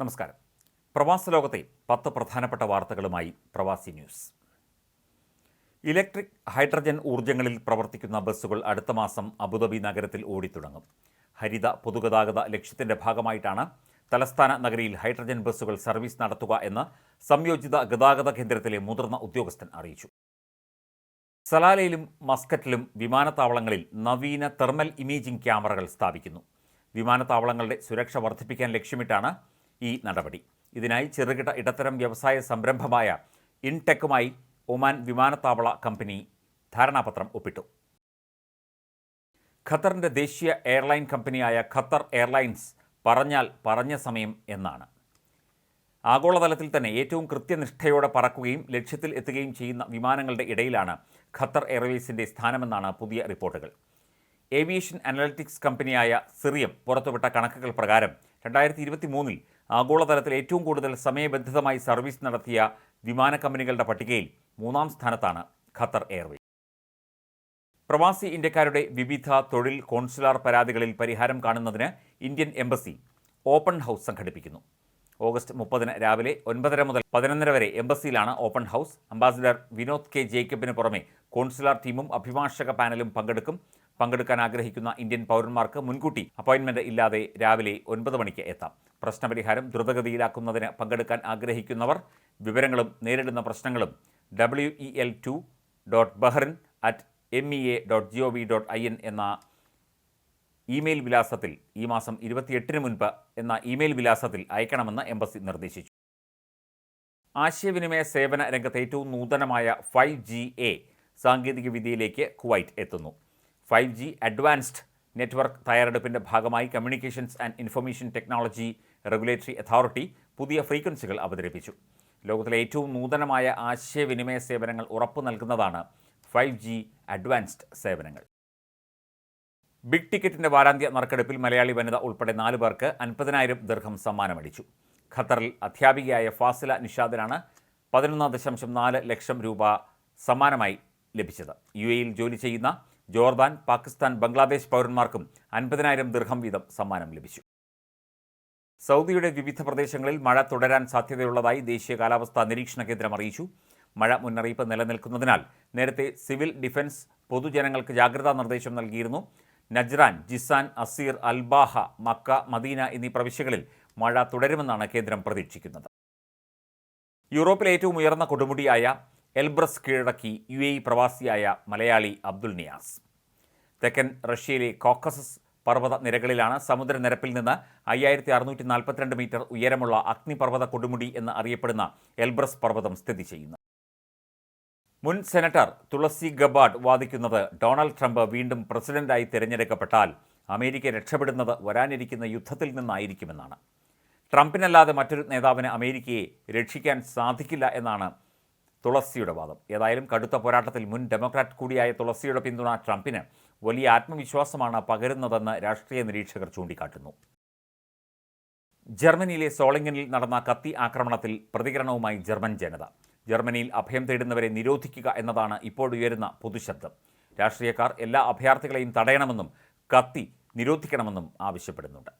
നമസ്കാരം. പ്രവാസ ലോകത്തെ പത്ത് പ്രധാനപ്പെട്ട വാർത്തകളുമായി പ്രവാസി ന്യൂസ്. ഇലക്ട്രിക് ഹൈഡ്രജൻ ഊർജങ്ങളിൽ പ്രവർത്തിക്കുന്ന ബസ്സുകൾ അടുത്ത മാസം അബുദാബി നഗരത്തിൽ ഓടിത്തുടങ്ങും. ഹരിത പൊതുഗതാഗത ലക്ഷ്യത്തിന്റെ ഭാഗമായിട്ടാണ് തലസ്ഥാന നഗരിയിൽ ഹൈഡ്രജൻ ബസ്സുകൾ സർവീസ് നടത്തുക എന്ന് സംയോജിത ഗതാഗത കേന്ദ്രത്തിലെ മുതിർന്ന ഉദ്യോഗസ്ഥൻ അറിയിച്ചു. സലാലയിലും മസ്കറ്റിലും വിമാനത്താവളങ്ങളിൽ നവീന തെർമൽ ഇമേജിംഗ് ക്യാമറകൾ സ്ഥാപിക്കുന്നു. വിമാനത്താവളങ്ങളുടെ സുരക്ഷ വർദ്ധിപ്പിക്കാൻ ലക്ഷ്യമിട്ടാണ് ഈ നടപടി. ഇതിനായി ചെറുകിട ഇടത്തരം വ്യവസായ സംരംഭമായ ഇൻടെക്കുമായി ഒമാൻ വിമാനത്താവള കമ്പനി ധാരണാപത്രം ഒപ്പിട്ടു. ഖത്തറിന്റെ ദേശീയ എയർലൈൻ കമ്പനിയായ ഖത്തർ എയർലൈൻസ് പറഞ്ഞാൽ പറഞ്ഞ സമയം എന്നാണ്. ആഗോളതലത്തിൽ തന്നെ ഏറ്റവും കൃത്യനിഷ്ഠയോടെ പറക്കുകയും ലക്ഷ്യത്തിൽ എത്തുകയും ചെയ്യുന്ന വിമാനങ്ങളുടെ ഇടയിലാണ് ഖത്തർ എയർവേസിന്റെ സ്ഥാനമെന്നാണ് പുതിയ റിപ്പോർട്ടുകൾ. ഏവിയേഷൻ അനലറ്റിക്സ് കമ്പനിയായ സിറിയം പുറത്തുവിട്ട കണക്കുകൾ പ്രകാരം രണ്ടായിരത്തി ഇരുപത്തി മൂന്നിൽ ആഗോളതലത്തിൽ ഏറ്റവും കൂടുതൽ സമയബന്ധിതമായി സർവീസ് നടത്തിയ വിമാന കമ്പനികളുടെ പട്ടികയിൽ മൂന്നാം സ്ഥാനത്താണ് ഖത്തർ എയർവേസ്. പ്രവാസി ഇന്ത്യക്കാരുടെ വിവിധ തൊഴിൽ കോൺസുലാർ പരാതികളിൽ പരിഹാരം കാണുന്നതിന് ഇന്ത്യൻ എംബസി ഓപ്പൺ ഹൗസ് സംഘടിപ്പിക്കുന്നു. ഓഗസ്റ്റ് മുപ്പതിന് രാവിലെ ഒൻപതര മുതൽ പതിനൊന്നര വരെ എംബസിയിലാണ് open house. Ambassador Vinod K ജേക്കബിന് പുറമെ കോൺസുലാർ ടീമും അഭിഭാഷക പാനലും പങ്കെടുക്കും. പങ്കെടുക്കാൻ ആഗ്രഹിക്കുന്ന ഇന്ത്യൻ പൗരന്മാർക്ക് മുൻകൂട്ടി അപ്പോയിൻമെന്റ് ഇല്ലാതെ രാവിലെ ഒൻപത് മണിക്ക് എത്താം. പ്രശ്നപരിഹാരം ദ്രുതഗതിയിലാക്കുന്നതിന് പങ്കെടുക്കാൻ ആഗ്രഹിക്കുന്നവർ വിവരങ്ങളും നേരിടുന്ന പ്രശ്നങ്ങളും W E L two dot Bahrain at M E A dot G O V dot I N എന്ന ഇമെയിൽ വിലാസത്തിൽ ഈ മാസം ഇരുപത്തിയെട്ടിന് മുൻപ് എന്ന ഇമെയിൽ വിലാസത്തിൽ അയക്കണമെന്ന് എംബസി നിർദ്ദേശിച്ചു. ആശയവിനിമയ സേവന രംഗത്തെ ഏറ്റവും നൂതനമായ ഫൈവ് ജി എ സാങ്കേതികവിദ്യയിലേക്ക് കുവൈറ്റ് എത്തുന്നു. ഫൈവ് ജി അഡ്വാൻസ്ഡ് നെറ്റ്വർക്ക് തയ്യാറെടുപ്പിന്റെ ഭാഗമായി communications and information technology regulatory authority പുതിയ ഫ്രീക്വൻസികൾ അവതരിപ്പിച്ചു. ലോകത്തിലെ ഏറ്റവും നൂതനമായ ആശയവിനിമയ സേവനങ്ങൾ ഉറപ്പു നൽകുന്നതാണ് ഫൈവ് ജി അഡ്വാൻസ്ഡ് സേവനങ്ങൾ. ബിഗ് ടിക്കറ്റിന്റെ വാരാന്ത്യ നറുക്കെടുപ്പിൽ മലയാളി വനിത ഉൾപ്പെടെ നാല് പേർക്ക് അൻപതിനായിരം ദീർഘം സമ്മാനമടിച്ചു. ഖത്തറിൽ അധ്യാപികയായ ഫാസില നിഷാദിനാണ് പതിനൊന്ന് ദശാംശം നാല് ലക്ഷം രൂപ സമ്മാനമായി ലഭിച്ചത്. യു എയിൽ ജോലി ചെയ്യുന്ന ജോർദാൻ പാകിസ്ഥാൻ ബംഗ്ലാദേശ് പൗരന്മാർക്കും അൻപതിനായിരം ദീർഘം വീതം സമ്മാനം ലഭിച്ചു. സൗദിയുടെ വിവിധ പ്രദേശങ്ങളിൽ മഴ തുടരാൻ സാധ്യതയുള്ളതായി ദേശീയ കാലാവസ്ഥാ നിരീക്ഷണ കേന്ദ്രം അറിയിച്ചു. മഴ മുന്നറിയിപ്പ് നിലനിൽക്കുന്നതിനാൽ നേരത്തെ സിവിൽ ഡിഫൻസ് പൊതുജനങ്ങൾക്ക് ജാഗ്രതാ നിർദ്ദേശം നൽകിയിരുന്നു. Najran Jizan Aseer Al Baha Makkah Madinah എന്നീ പ്രവിശ്യകളിൽ മഴ തുടരുമെന്നാണ് കേന്ദ്രം പ്രതീക്ഷിക്കുന്നത്. യൂറോപ്പിലെ ഏറ്റവും ഉയർന്ന കൊടുമുടിയായ എൽബ്രസ് കീഴടക്കി യു എ പ്രവാസിയായ മലയാളി അബ്ദുൽ നിയാസ്. തെക്കൻ റഷ്യയിലെ കോക്കസസ് പർവത നിരകളിലാണ് സമുദ്രനിരപ്പിൽ നിന്ന് അയ്യായിരത്തി അറുന്നൂറ്റി നാൽപ്പത്തിരണ്ട് മീറ്റർ ഉയരമുള്ള അഗ്നിപർവത കൊടുമുടി എന്ന് അറിയപ്പെടുന്ന എൽബ്രസ് പർവതം സ്ഥിതി ചെയ്യുന്നത്. മുൻ സെനറ്റർ തുളസി ഗബാഡ് വാദിക്കുന്നത് ഡൊണാൾഡ് ട്രംപ് വീണ്ടും പ്രസിഡന്റായി തിരഞ്ഞെടുക്കപ്പെട്ടാൽ അമേരിക്ക രക്ഷപ്പെടുന്നത് വരാനിരിക്കുന്ന യുദ്ധത്തിൽ നിന്നായിരിക്കുമെന്നാണ്. ട്രംപിനല്ലാതെ മറ്റൊരു നേതാവിന് അമേരിക്കയെ രക്ഷിക്കാൻ സാധിക്കില്ല എന്നാണ് തുളസിയുടെ വാദം. ഏതായാലും കടുത്ത പോരാട്ടത്തിൽ മുൻ ഡെമോക്രാറ്റ് കൂടിയായ തുളസിയുടെ പിന്തുണ ട്രംപിന് വലിയ ആത്മവിശ്വാസമാണ് പകരുന്നതെന്ന് രാഷ്ട്രീയ നിരീക്ഷകർ ചൂണ്ടിക്കാട്ടുന്നു. ജർമ്മനിയിലെ സോളിംഗനിൽ നടന്ന കത്തി ആക്രമണത്തിൽ പ്രതികരണവുമായി ജർമ്മൻ ജനത. ജർമ്മനിയിൽ അഭയം തേടുന്നവരെ നിരോധിക്കുക എന്നതാണ് ഇപ്പോൾ ഉയരുന്ന പൊതുശബ്ദം. രാഷ്ട്രീയക്കാർ എല്ലാ അഭയാർത്ഥികളെയും തടയണമെന്നും കത്തി നിരോധിക്കണമെന്നും ആവശ്യപ്പെടുന്നുണ്ട്.